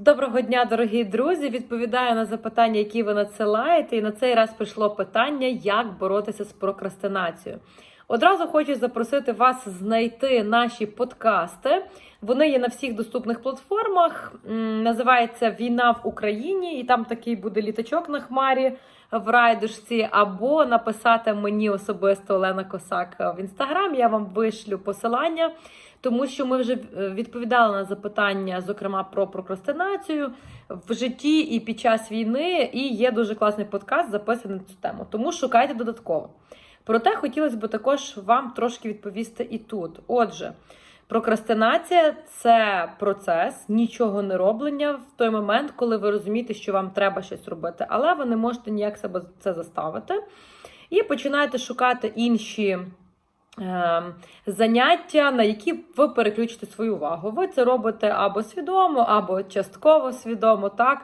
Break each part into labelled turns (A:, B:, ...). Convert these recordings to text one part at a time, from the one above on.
A: Доброго дня, дорогі друзі! Відповідаю на запитання, які ви надсилаєте. І на цей раз прийшло питання, як боротися з прокрастинацією. Одразу хочу запросити вас знайти наші подкасти. Вони є на всіх доступних платформах. Називається Війна в Україні, і там такий буде літачок на хмарі в райдушці, або написати мені особисто Олена Косак в інстаграм. Я вам вишлю посилання, тому що ми вже е, відповідали на запитання, зокрема про прокрастинацію в житті і під час війни. І є дуже класний подкаст записаний на цю тему. Тому шукайте додатково. Проте хотілося б також вам трошки відповісти і тут. Отже, прокрастинація це процес нічого не роблення в той момент, коли ви розумієте, що вам треба щось робити, але ви не можете ніяк себе це заставити. І починаєте шукати інші. е, Заняття, на які ви переключите свою увагу. Ви це робите або свідомо, або частково свідомо, так?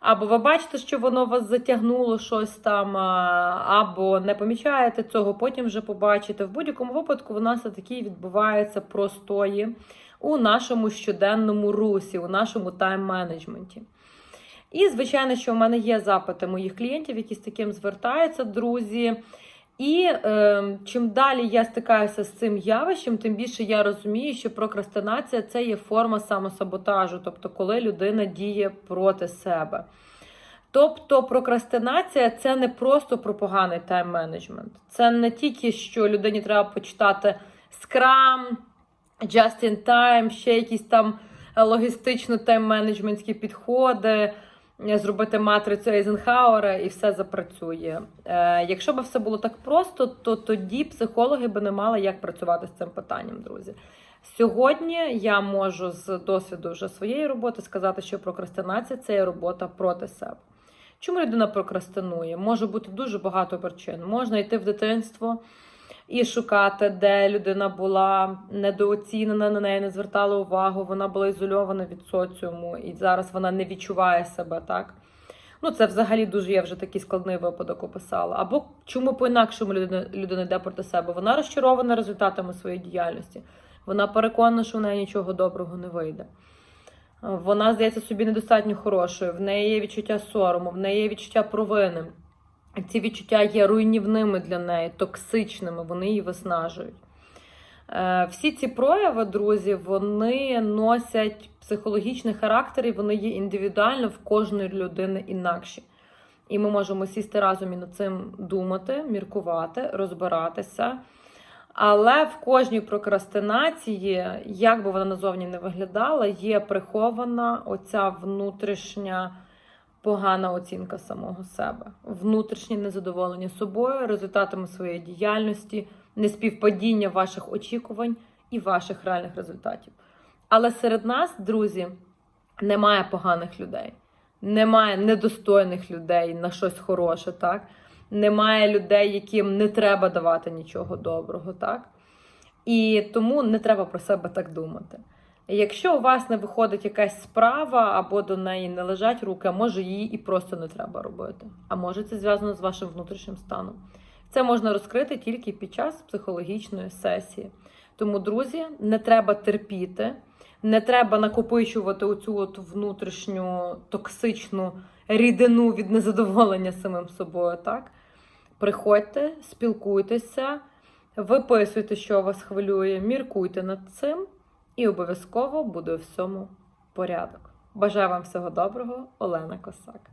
A: Або ви бачите, що воно вас затягнуло щось там, або не помічаєте цього, потім вже побачите. В будь-якому випадку у нас такі відбуваються простої у нашому щоденному русі, у нашому тайм-менеджменті. І, звичайно, що в мене є запити моїх клієнтів, які з таким звертаються, друзі. І е, чим далі я стикаюся з цим явищем, тим більше я розумію, що прокрастинація це є форма самосаботажу, тобто коли людина діє проти себе. Тобто прокрастинація це не просто про поганий тайм-менеджмент. Це не тільки що людині треба почитати Scrum, Just in Time, ще якісь там логістично-тайм-менеджментські підходи, е, зробити матрицю Ейзенхауера і все запрацює. Е, якщо б все було так просто, то тоді психологи би не мали як працювати з цим питанням, друзі. Сьогодні я можу з досвіду вже своєї роботи сказати, що прокрастинація це є робота проти себе. Чому людина прокрастинує? Може бути дуже багато причин. Можна йти в дитинство і шукати, де людина була недооцінена, на неї не звертала увагу, вона була ізольована від соціуму, і зараз вона не відчуває себе так. Ну, це взагалі дуже я вже такий складний випадок описала. Або чому по-інакшому людина, людина йде проти себе? Вона розчарована результатами своєї діяльності. Вона переконана, що в неї нічого доброго не вийде. Вона здається собі недостатньо хорошою, в неї є відчуття сорому, в неї є відчуття провини. Ці відчуття є руйнівними для неї, токсичними, вони її виснажують. Е, Всі ці прояви, друзі, вони носять психологічний характер і вони є індивідуально в кожної людини інакші. І ми можемо сісти разом і над цим думати, міркувати, розбиратися. Але в кожній прокрастинації, як би вона назовні не виглядала, є прихована оця внутрішня погана оцінка самого себе, внутрішнє незадоволення собою, результатами своєї діяльності, неспівпадіння ваших очікувань і ваших реальних результатів. Але серед нас, друзі, немає поганих людей, немає недостойних людей на щось хороше, так? Немає людей, яким не треба давати нічого доброго, так? І тому не треба про себе так думати. Якщо у вас не виходить якась справа або до неї не лежать руки, може її і просто не треба робити. А може це зв'язано з вашим внутрішнім станом. Це можна розкрити тільки під час психологічної сесії. Тому, друзі, не треба терпіти, не треба накопичувати оцю от внутрішню токсичну рідину від незадоволення самим собою. Так? Приходьте, спілкуйтеся, виписуйте, що вас хвилює, міркуйте над цим, і обов'язково буде у всьому порядок. Бажаю вам всього доброго, Олена Косак.